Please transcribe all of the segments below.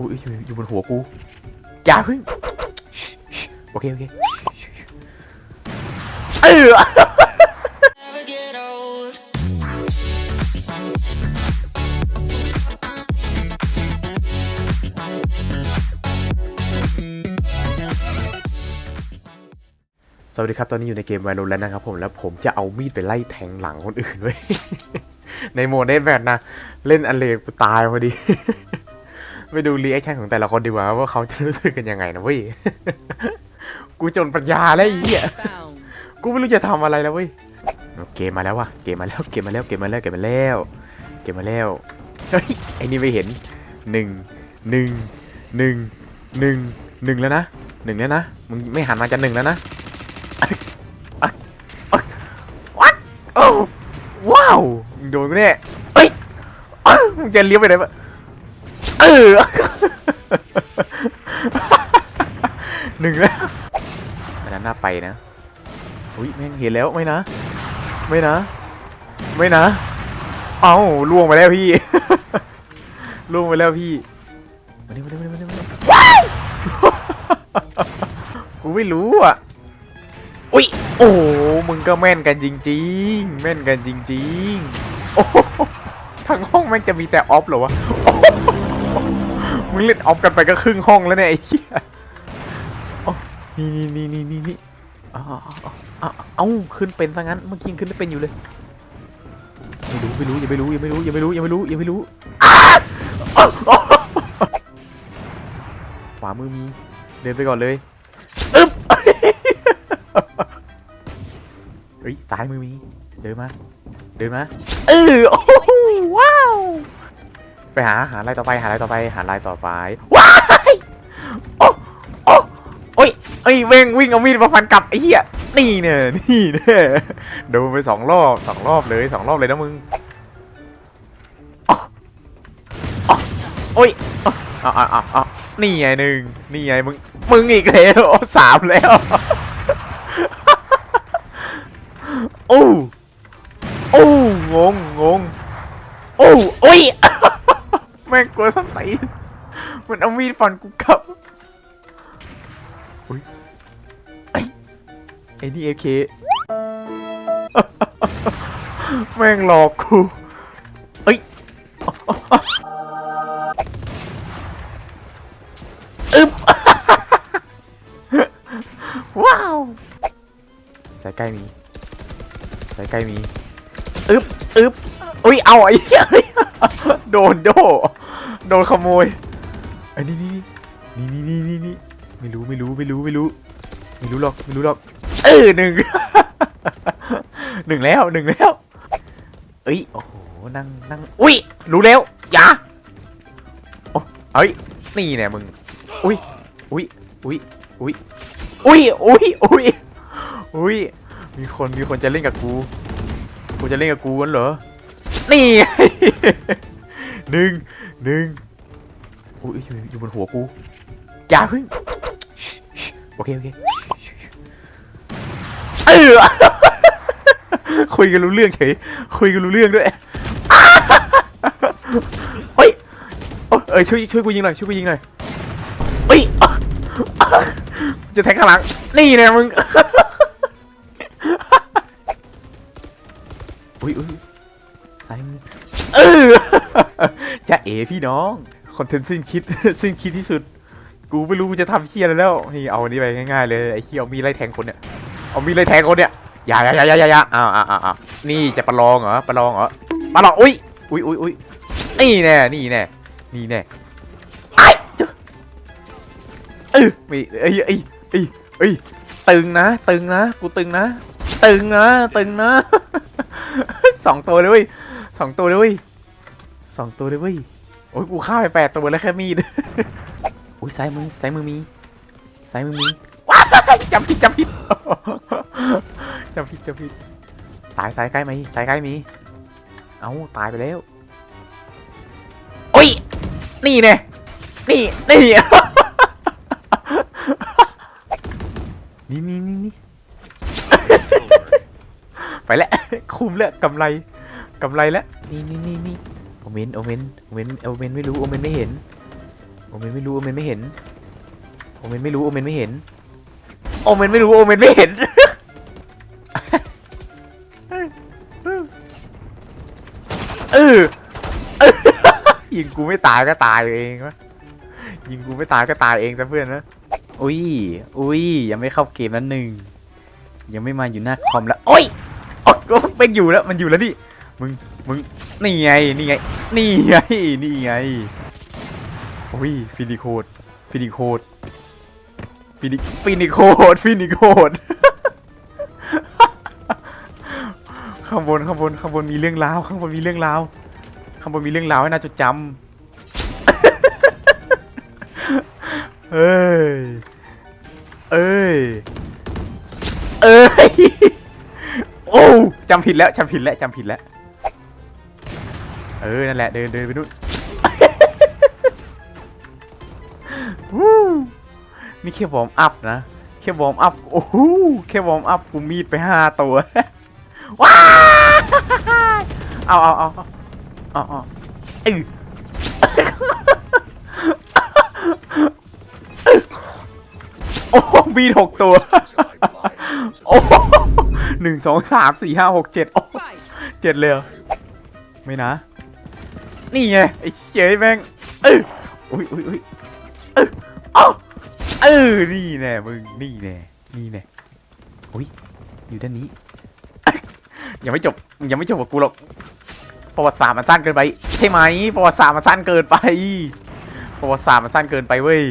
อุ้ยอยู่อยู่บนหัวกูอย่าเพึ่งโอเคโอเคเออสวัสดีครับ ตอนนี้อยู่ในเกม Valorant นะครับผม แล้วผมจะเอามีดไปไล่แทงหลังคนอื่นไว้ยในโหมดเล่นแบบนะ เล่นอเลกตายพอดี ไปดูรีแอคชั่นของแต่ละคนดีกว่าว่าเขาจะรู้สึกกันยังไงนะเว้ย กูจนปัญญาแล้วไอ้เหี้ย Found. กูไม่รู้จะทำอะไรแล้วเว้ย เกมมาแล้วว่ะ เกมมาแล้ว เกมมาแล้ว เกมมาแล้ว เกมมาแล้ว เกมมาแล้ว เฮ้ย ไอ้นี่ไม่เห็นหนึ่งหนึ่งหนึ่งหนึ่งหนึ่งแล้วนะหนึ่งแล้วนะ มึงไม่หันมาจะหนึ่งแล้วนะวัดโอ้ว้าวมึงโดนกูแน่เอ้ยอ๊ะมึงจะเลี้ยวไปไหนวะ เออหนึ่งแล้วอันนั้นน่าไปนะอุ้ยแม่งเห็นแล้วไม่นะ ไม่นะ ไม่นะ เอ้าล่วงไปแล้วพี่ล่วงไปแล้วพี่มาดิมาดิมาดิมาดิมาดิว้ายกูไม่รู้อะอุ้ยโอ้มึงก็แม่นกันจริง ๆ แม่นกันจริงๆโอ้ทั้งห้องแม่งจะมีแต่ออฟเหรอวะ มึงเล่นออฟกันไปก็ครึ่งห้องแล้วเนี่ยไอ้เหี้ยโอ้นี่นี่นี่นี่นี่นี่อ๋ออ๋ออ๋อเอาเอาขึ้นเป็นซะงั้นเมื่อกี้ขึ้นไม่เป็นอยู่เลยไม่รู้ไม่รู้ย่าไม่รู้ย่าไม่รู้ย่าไม่รู้ย่าไม่รู้ย่าไม่รู้ขวามือมีเดินไปก่อนเลยอึ๊บเฮ้ยซ้ายมือมีเดินมาเดินมาเออ ไปหาหาอะไรต่อไปหาอะไรต่อไปหาอะไรต่อไปว้ายโอ้โอ้โอ้ยเอ้เว่งวิ่งเอามีดมาฟันกลับไอ้เหี้ยนี่เนี่ยนี่เน่โดนไปสองรอบสองรอบเลยสองรอบเลยนะมึงโอ้ยอ๊ะเอะอะอะนี่ไงหนึ่งนี่ไงมึงมึงอีกแล้วสามแล้วโอ้โอ้งงงงโอ้โอ้ย แม่งกลัวสักไหนมันเอามีดฟันกูกลับไอ้นี่เอเคแม่งหลอกกูเอ้ยอึ๊บว้าวสายใกล้มีสายใกล้มีอึ๊บอึ๊บอุ้ยเอาไอ้เหี้ยโดนโด โดนขโมยไอ้นี่นี่นี่นี่นี่นี่ไม่รู้ไม่รู้ไม่รู้ไม่รู้ ไม่รู้หรอกไม่รู้หรอกเออหนึ่งหนึ่งแล้วหนึ่งแล้วเอ้ยโอ้โหนั่งนั่งอุ้ยรู้แล้วอย่าโอ้เอ้ยนี่แน่มึงอุ้ยอุ้ยอุ้ยอุ้ยอุ้ยอุ้ยอุ้ยอุ้ยมีคนมีคนจะเล่นกับกูกูจะเล่นกับกูกันเหรอนี่หนึ่ง หนึ่งอุ้ยอยู่อยู่บนหัวกูอย่าเพึ่งชิชิโอเคโอเคเออคุยกันรู้เรื่องเฉยคุยกันรู้เรื่องด้วยเฮ้ยโอ้เอ้ยช่วยช่วยกูยิงหน่อยช่วยกูยิงหน่อยเฮ้ยอะอะจะแทงข้างหลังนี่แน่มึงอุ้ยอุ้ยซ้ายมือเออ จะเอพี่น้องคอนเทนต์สิ้นคิดสิ้นคิดที่สุด กูไม่รู้กูจะทำเฮียอะไรแล้วนี่เอาอันนี้ไปง่ายๆเลยไอ้เฮียเอามีดไล่แทงคนเนี่ยเอามีดไล่แทงคนเนี่ยอย่าอย่าอย่าอย่าอย่าอย่าอ้าวอ้าวอ้าวนี่จะประลองเหรอประลองเหรอประลองอุ้ยอุ้ยอุ้ยอุ้ยนี่แน่นี่แน่นี่แน่ไอ้เจ้าเออไม่เอ้ยเอ้ยเอ้ยเอ้ตึงนะ ตึงนะกูตึงนะ ตึงนะตึงนะสองตัวเลยว้ยสองตัวเลยว้ย สองตัวเลยเว้ย โอ้ยกูฆ่าไปแปดตัวแล้วแค่มีดอุ้ยซ้ายมือซ้ายมือมีซ้ายมือมีว้ายจำผิดจำผิดจำผิดจำผิดสายสายใกล้ไหมสายใกล้มี เอาตายไปแล้วโอ้ยนี่แน่นี่นี่นี่นี่นี่นี่ไปแล้ว คุ้มแล้วกำไรกำไรแล้ว นี่นี่นี่นี่ โอเมนโอเมนโอเมนโอเมนไม่รู้โอเมนไม่เห็นโอเมนไม่รู้โอเมนไม่เห็นโอเมนไม่รู้โอเมนไม่เห็นโอเมนไม่รู้โอเมนไม่เห็นเออยิงกูไม่ตายก็ตายเองวะยิงกูไม่ตายก็ตายเองซะเพื่อนนะอุ้ยอุ้ยยังไม่เข้าเกมนั้นหนึ่งยังไม่มาอยู่หน้าคอมแล้วโอ้ยโอ๊ยก็เป็นอยู่แล้วมันอยู่แล้วนี่มึง มึงนี่ไงนี่ไงนี่ไงนี่ไงโอ้ยฟินิโคดฟินิโคดฟินิฟินิโคดฟินิโคดข้างบนข้างบนข้างบนมีเรื่องราวข้างบนมีเรื่องราวข้างบนมีเรื่องราวให้น่าจดจำเอ้ยเอ้ยเอ้ยโอ้จำผิดแล้วจำผิดแล้วจำผิดแล้ว เออ นั่นแหละ เดินเดินไปนู่นวู้นี่แค่วอร์มอัพนะ แค่วอร์มอัพ โอ้โห แค่วอร์มอัพกูมีดไปห้าตัว ว้าเอาเอาเอาเอาเอาเอเออโอ้มีหกตัว โอ้หนึ่งสองสามสี่ห้าหกเจ็ดโอ้เจ็ดเลยไม่นะ นี่ไงไอ้เจ๊แม่งเอออุ้ยอุ้ยอุ้ยเออเอาเออนี่แน่มึงนี่แน่นี่แน่อุ้ยอยู่ด้านนี้ยังไม่จบยังไม่จบกับกูหรอกประวัติศาสตร์มันสั้นเกินไป ใช่ไหมประวัติศาสตร์มันสั้นเกินไปประวัติศาสตร์มันสั้นเกินไปเว้ย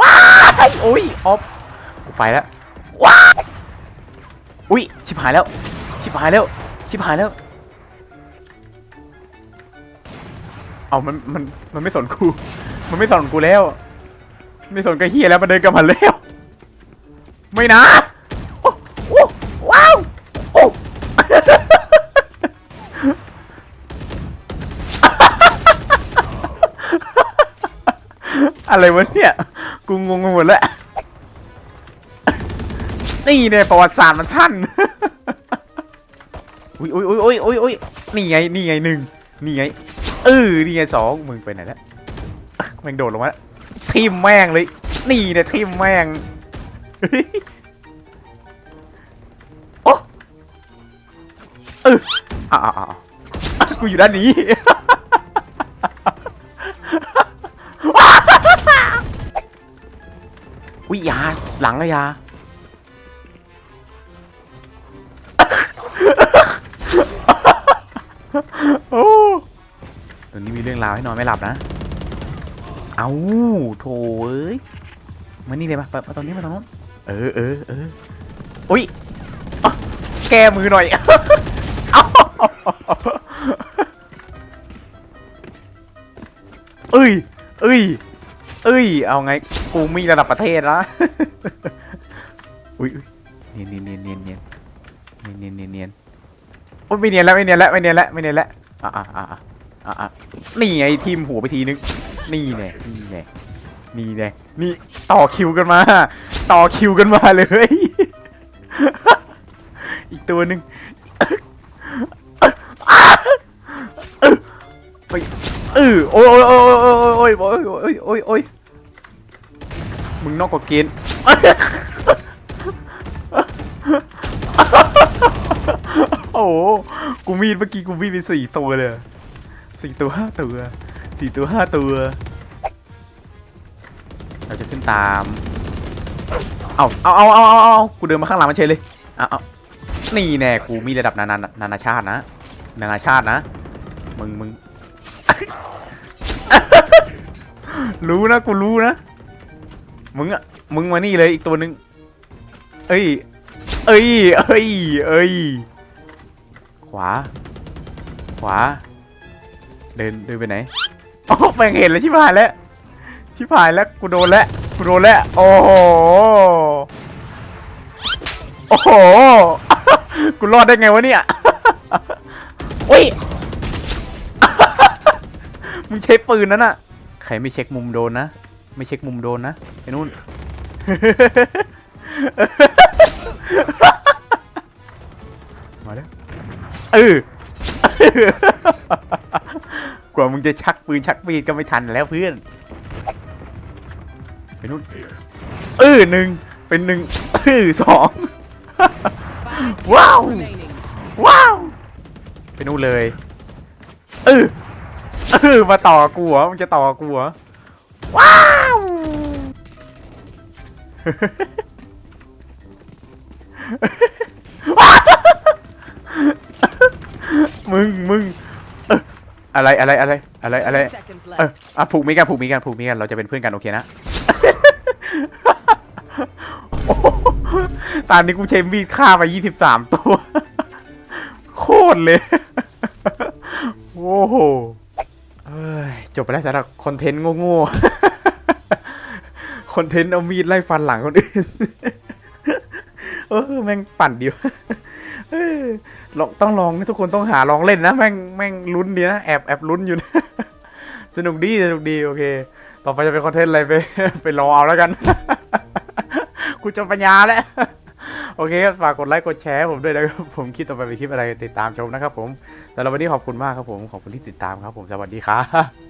ว้ายโอ้ยออฟกูไปแล้วว้ายอุ้ยชิบหายแล้วชิบหายแล้วชิบหายแล้ว เอามันมันมันไม่สนกู มันไม่สนกูแล้ว ไม่สนกระเฮียแล้วมันเดินกลับมาแล้ว ไม่นะโอ้โอ้ว้าวโอ้อะไรวะเนี่ย กูงงไปหมดแล้วนี่เนี่ยประวัติศาสตร์มันสั้น อุ้ยอุ้ยอุ้ยอุ้ยอุ้ยอุ้ยนี่ไง นี่ไงหนึ่งนี่ไง เออนี่ไงสองมึงไปไหนแล้วแม่งโดดลงมาทิมแม่งเลย นี่เนี่ยทิมแม่งโอ้เอออะอะอะอะกูอยู่ด้านนี้วิยาหลังอะยา รื่องราวให้นอนไม่หลับนะ เอาโถเอ้ยมานี่เลยมามาตรงนี้มาตรงนู้นเออเออเอออุ้ยแก้มือหน่อยเอ้ยเอ้ยเอ้ย เอาไง กูมีระดับประเทศนะอุ้ยอุ๊ยเนียนเนียนเนียนเนียนเนียนเนียนเนียนเนียนโอ้ยไม่เนียนแล้วไม่เนียนแล้วไม่เนียนแล้วไม่เนียนแล้วอะอะอะ อะนี่ไงทีมหัวไปทีนึง นี่แน่นี่แน่นี่แน่นี่ต่อคิวกันมา ต่อคิวกันมาเลย อีกตัวหนึ่งไปเออโอ้ยโอ้ยโอ้ยโอ้ยโอ้ยโอ้ยโอ้ยโอ้ยมึงนอกกว่าเกณฑ์โอ้โหกูมีดเมื่อกี้กูมีดไปสี่ตัวเลย สี่ตัวห้าตัวสี่ตัวห้าตัว เราจะขึ้นตาม เอาเอาเอาเอาเอาเอากูเดินมาข้างหลังมันเฉยเลยเอาเอานี่แน่กูมีระดับนานานานาชาตินะ นานาชาตินะ มึงมึง รู้นะกูรู้นะ มึงอะมึงมานี่เลยอีกตัวหนึ่งเอ้ย เอ้ย เอ้ย เอ้ย ขวา ขวา เดินเดินไปไหนโอ้แม่งเห็นแล้วชิบหายแล้วชิบหายแล้วกูโดนแล้วกูโดนแล้วโอ้โหโอ้โหกูรอดได้ไงวะเนี่ยโอ้ยมึงใช้ปืนนั่นน่ะใครไม่เช็คมุมโดนนะ ไม่เช็คมุมโดนนะไอ้นู่นมาแล้วเออ กว่ามึงจะชักปืนชักมีดก็ไม่ทันแล้วเพื่อนไปนู่นเออหนึ่งเป็นหนึ่งเออสองว้าวว้าวไปนู่นเลยเออเออมาต่อกูเหรอมันจะต่อกูเหรอว้าวมึงมึง อออะไรอะไรอะไรอะไรอะไร Seconds เออ left. อะผูกมิกันผูกมิกันผูกมิกันเราจะเป็นเพื่อนกันโอเคนะโอ้โหตอนนี้กูใช้มีดฆ่าไปยี่สิบสามตัว โคตรเลย โอ้โหเอ้ยจบไปแล้วสำหรับคอนเทนต์โง่ๆคอนเทนต์เอามีดไล่ฟันหลังคนอื่น เออแม่งปั่นเดียวเออ ลองต้องลองนะทุกคนต้องหาลองเล่นนะแม่งแม่งลุ้นดีนะแอบแอบลุ้นอยู่นะสนุกดีสนุกดีโอเค ต่อไปจะเป็นคอนเทนต์อะไรไปไปรอเอาแล้วกันกูจะปัญญาแล้วโอเคฝากกดไลค์กดแชร์ผมด้วยนะครับผมคลิปต่อไปเป็นคลิปอะไรติดตามชมนะครับผมสำหรับวันนี้ขอบคุณมากครับผมขอบคุณที่ติดตามครับผมสวัสดีครับ